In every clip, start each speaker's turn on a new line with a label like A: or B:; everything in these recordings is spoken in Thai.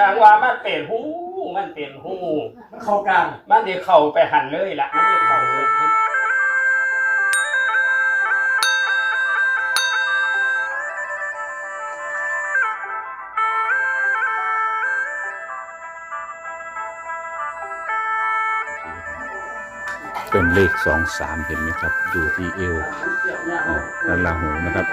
A: ทางว่ามันเป็นหูมันเป็นหู
B: เข้ากลาง
A: มันจะเข้าไปหันเลยล่ะมันจะเข้าไปหัน
C: เป็นเลขสองสามเห็นไหมครับ อยู่ที่เอวด้านล่างหูนะครับ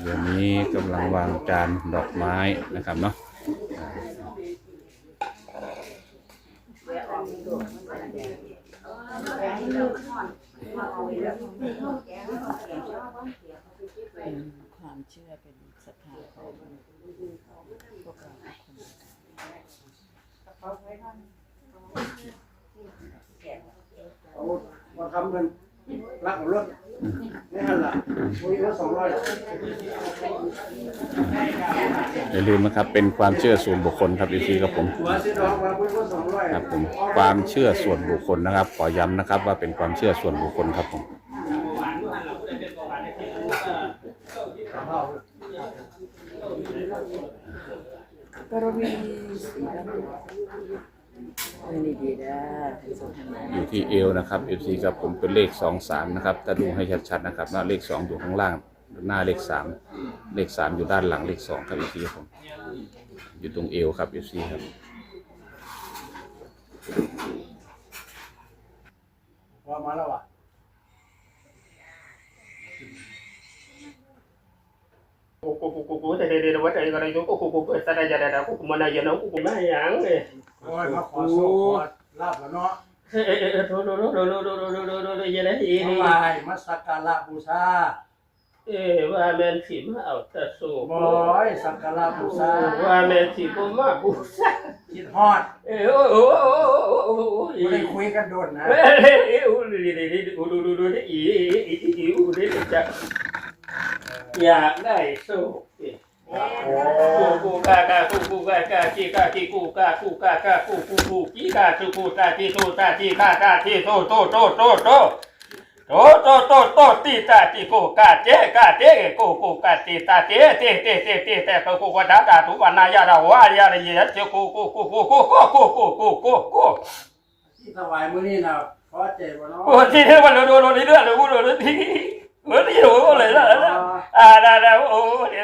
C: เดี๋ยวนี้กำลังวางจานดอกไม้นะครับเนาะ
D: เป็นความเชื่อเป็นศรัทธาของพวกเราทุกคน
B: เอามาทำเงินรักของรถ ไม่ทันละคุยรถสองร้อย
C: อย่าลืมนะครับเป็นความเชื่อส่วนบุคคลครับอีซีครับผม
B: หัวซื้อดอกมาคุยรถสองร้อย
C: ครับผมความเชื่อส่วนบุคคลนะครับ ขอย้ำนะครับ ว่าเป็นความเชื่อส่วนบุคคลครับผม
D: กรวีสี ดำเออนี่ดีนะเป็นสถานะ
C: อยู่ที่เอวนะครับ FC ครับผมเป็นเลขสองสามนะครับถ้าดูให้ชัดๆนะครับหน้าเลขสองอยู่ข้างล่าง หน้าเลขสามเลขสามอยู่ด้านหลังเลขสองครับ FC ครับผมอยู่ตรงเอวครับ FC ครับ
B: ว่ามาแล้วอะ
A: กูกูกูกูกูแต่เดี๋ยวเดี๋ยวว่าแต่ก็ได้ยกกูกูกูแต่ได้จะได้กูกูมันได้ยังกูกูไม่ยังเอ้ย
B: โอ้ยมาขอโซ่ขอลาบแล้วเนาะ
A: เอ้ยเอ้ยเอ้ยโดโดโดโดโดโดโดโดโดโดโดยังไงอี
B: ทำ
A: นี่
B: ไมมาสักการะบูชา
A: เอ้ยว่าแม่นสิมาเอาแต่สูบบ
B: อยสักการะบูชา
A: ว่าแม่นสิบ่มาบูชา
B: คิดฮอด
A: เอ้ยโอ้โอ้โอ้โอ้โอ้
B: ไม่ได้คุยกันโดนนะ
A: เอ้ยเอ้ยโอ้ดูดูดูดูดูดูดูอีอีอีอีดูดูจะอยากได้สูบ
B: โอ้
A: กูกูกากากูกู กากาจีกาจีกูกากูกากากูกูกูจีกาจูกูตาจีโตตาจีกากาจีโตโตโตโตโตโตโตโตโตตีตาจีกูกาเจกาเจกูกูกาตีตาเจเตเตเตเตแต่กูกูกาดาดาทุวานายาดาวายาเยเจกูกูกูกูกูกูกูกูกูกูกู
B: ที่ถวายมื้อนี้นะขอเจ็บบ่เนาะ
A: โอ้ที่นี่มันโดนโดนนี่เรื่องเลยกูโดนที่เมื่อที่โอ้เลยละอ่าได้แล้วโอ้เดี๋ยว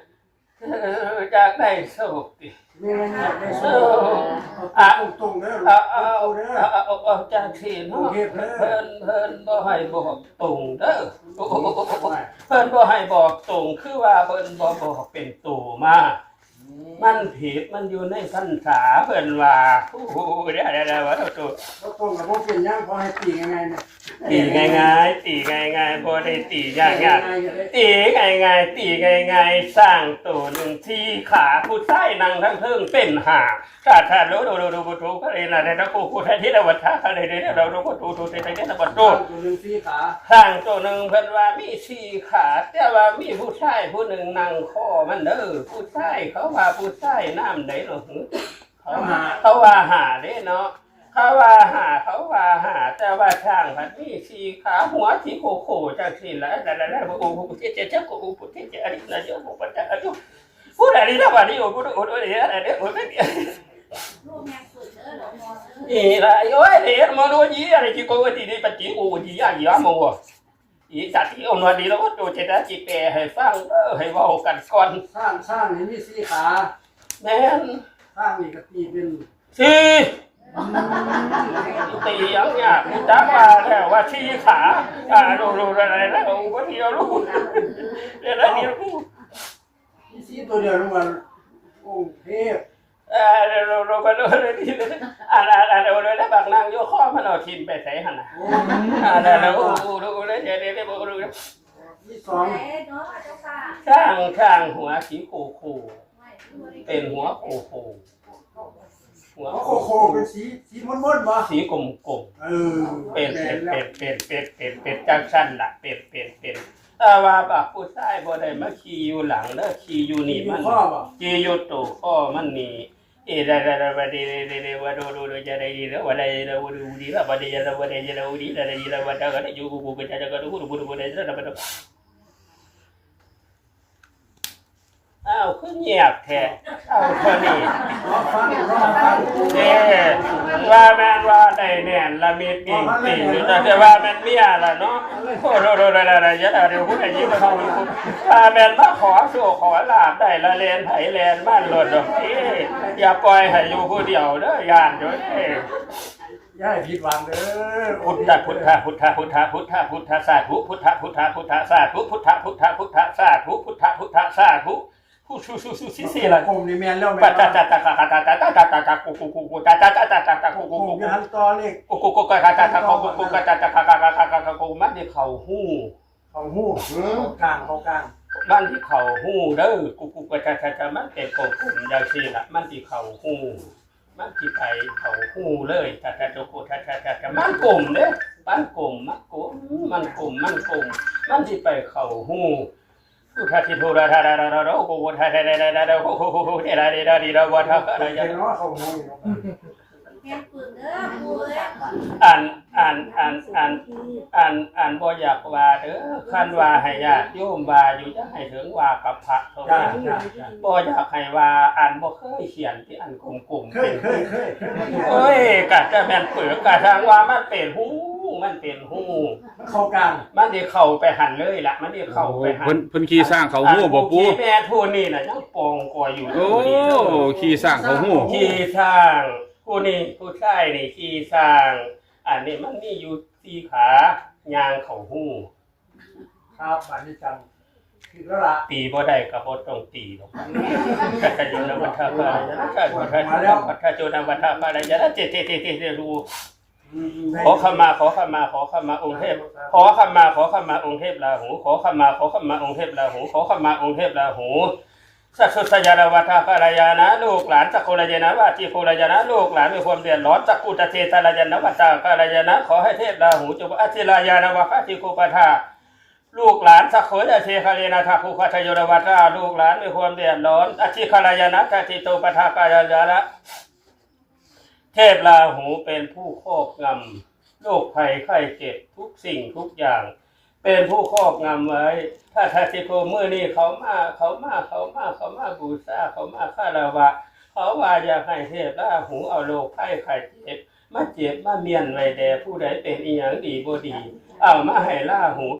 A: จากได้โชค
B: ดิม่อยากได้โชคเอาตรงๆเด้อ
A: เอาเอา
B: เอาเด้อ
A: เอาเอาเอาจากที่เนาะเพิ่นเพิ่นบ่ให้บอกตรงเด้อเพิ่นบ่ให้บอกตรงคือว่าเพิ่นบ่บอกเป็นตัวมา มันผิดมันอยู่ในพรรษาเพิ่นว่าโอ้โหเดี๋ยวเดี๋ยวเดี๋ยวว่าตัว
B: เอาตรงกับบ่เป็นหยังขอให้ตีง่ายๆนะ
A: ตีง่ายๆตีง่ายๆบ่ได้ตียากๆตีง่ายๆตีง่ายๆสร้างตัวหนึ่งที่ขาผู้ชายนั่งทั้งเทิงเป็นหาถ้าถ้าโดโดโดโดโดก็เลยนะแต่ถ้ากูกูแท้ที่เราวัดท่าเขาเลยเนี่ยเราเราก็ดูดูแต่แต่เนี่ยเราวัด
B: โด
A: ดู
B: ตัวหนึงสี่ขา
A: สร้างตัวหนึ่งเพิ่นว่ามีสี่ขา แต่ว่ามีผู้ชายผู้หนึ่งนั่งคอมันเด้อผู้ชายเขาว่าผู้ชายน้ำไหนหรอเขาว่าเขาว่าหาเด้เนาะเขาว่าหาเขาว่าหา แต่ว่าช่างพันมีสี่ขาหัวที่โคโคจังสี่แล้วแต่ละแล้วโอ้โหเจ๊เจ๊เจ๊โอ้โหเจ๊เจ๊อันนี้นะเจ้าโอ้โหปัจจัยโอ้พูดอะไรนะวันนี้โอ้โหโอ้โหโอ้โหอะไรเนี่ยโอ้โหนี่ละโอ้ยเดี๋ยวมาดูยี่อะไรที่โกว่าที่นี่ปัจจัยโอ้ยี่ยากยี่มั้งวะ อีสัตว์ที่เอาหนวดดีแล้วก็ดูเจตนาจิแปรให้ฟังเออให้เว้ากันก่อน
B: สร้างสร้างนี่มีสี่ขา
A: แม่น
B: สร้างนี่ก็ตีเป็น
A: สี่ตียังยากจักว่าแล้วว่าชี้ขาอ่าดูดูอะไรแล้วก็ที่เรารู้เดี๋ยวนี้รู้
B: มีสี่ตัวเดียวทั้งวันองค์เทพ
A: อ่า เราเราไปดูเลยที่อ่าอ่าเราเลยได้บักนางโยข้อมันเอาทิมไปใส่หันน่ะ
B: อ่า
A: แล้วเราดูดูเลยเดี๋ยวเดี๋ยวเดี๋ยวดู
B: มีสอง
A: ช่างช่างหัวสีโคโคเป็นหัวโคโคหัว
B: โคโคเป็นสีสีม่นๆบ่
A: สีกลมกลม
B: เออ
A: เป็นเป็นเป็นเป็นเป็นเป็นเป็นจังสั้นละเป็นเป็นเป็นแต่ว่าบาผู้ชายบ่ได้มาขี่อยู่หลังเด้อขี่อยู่นี่มัน
B: ข้อบ่
A: ขี่อยู่ตัวข้อมันนี่ inatatama tere tere waɗooɗooɗo jatayita walla eyina woni wuuɗita mbaɗe jatam walejina wouri natayita wa dawaɗa joogo goko jaɗagaɗo huɗo gono gonajita nabata าวคือเงียบแท้เอาเท่านี้
B: รอฟังรอฟัง
A: เอ้ว่าแม่นว่าได้แน่นละมีปีปีอยู่แต่จะว่าแม่นเมียล่ะเนาะโอ้โหโดดอะไรเยอะเดี๋ยวพูดอย่างนี้มาทำว่าแม่นมาขอโชคขอลาบได้ละเลนไถแลนบ้านหลดดอกเอ้อย่าปล่อยให้อยู่ผู้เดียวเด้อย่านเด้อเอ้
B: อย่าให้ผิดหวังเด้อ
A: พุทธะพุทธะพุทธะพุทธะพุทธะพุทธะสาธุพุทธะพุทธะพุทธะสาธุพุทธะพุทธะพุทธะสาธุพุทธะพุทธะสาธุ ผู้ชูชูชูสิสิละ
B: ผมนี่แม่นแล้วแม่
A: ปะ
B: น
A: ตาตาตาตาตาตาตาตาตาตากูกูกูกูตาตาตาตาตาตากู
B: ผ
A: กู
B: ม
A: กู
B: จะหันต่อเลข
A: กูกูกูกะกะตาตากูกูกะตาตากะกะกะกะกะกะกูมันที่เข่าหู้
B: ของหูเข้ากลางเข้ากลาง
A: มันที่เข่าหู้เด้อกูกูกะตาตาตามันเป็นกบกลุ่มอย่างซี่ล่ะมันที่เข่าหู้มันที่ไปเข่าหู้เลยตาตาโจกูตาตาตาตามันกลุ่มเด้มันกลุ่มมันกลุ่มมันกลุ่มมันกลุ่มมันที่ไปเข่าหู้ กูทาทิโทราทาราราราโกโกทาทาราราราโกโกโกโกเดราเดราดีราวัฏอะไรอย่าง
B: เนาะเขาหูนี่เนาะ
E: แม่ปืนเด้อปูเอ้ย
A: อ่านอ่านอ่านอ่านอ่านอ่านบ่อยากว่าเด้อคันว่าให้ญาติโยมว่าอยู่จะให้ถึงว่ากับพระเท่านั้นบ่อยากให้ว่าอ่านบ่เคยเขียนที่อันกลมๆ
B: เคยเคยเคยเคย
A: โอ้ยกะจะแม่นเปือกกะทางว่ามันเป็นหู มันเป็นหู
B: มันเข้ากลาง
A: มันได้เข้าไปหันเลยล่ะ มันได้เข้าไปหัน
C: เพิ่นเพิ่นขี่สร้างเขาหู้บ่ปู
A: ขี่แม่ทูนี่น่ะยังปองกว่าอยู่
C: โอ้ขี่สร้างเขาหู้
A: ขี่สร้างผู้นี่ผู้ชายนี่ขี่สร้าง อันนี้มันมีอยู่สี่ขายางเขาหู้
B: ครับอันนี้จังคือแล้วล่ะ
A: ตีบ่ได้ก็บ่ต้องตีหรอกกัจจโนวัฏฏะพะระยะนะกัจจโนวัฏฏะวัฏฏะโจนะวัฏฏะพะระยะนะเจเจเจเจเจรู้ ขอขมาขอขมาขอขมาองค์เทพ ขอขมาขอขมาองค์เทพราหูขอขมาขอขมาองค์เทพราหูขอขมาองค์เทพราหูสัสสุสยานวัฏภารายานะลูกหลานสักโครายนะวาจีโครายนะลูกหลานมีความเดือดร้อนสักกุตเทตารายนะวัฏภารายนะขอให้เทพราหูจงอธิรายานวะคติโกปทาลูกหลานสักโขยเทคาเรนาทาภูคาทโยนวัฏาลูกหลานมีความเดือดร้อนอธิคารายนะกติโตปทากายายานะ เทพราหูเป็นผู้ครอบงำโรคภัยไข้เจ็บทุกสิ่งทุกอย่าง เป็นผู้ครอบงำไว้ ถ้าทาติโกมือนี่เขามาเขามาเขามาเขามาบูชาเขามาคาราวะ เขาว่าอยากให้เทพราหูเอาโรคไข้ไข้เจ็บมาเจ็บมาเมียนไว้แด่ผู้ใดเป็นอีหยังดีบ่ดี เอามาให้ล่าหู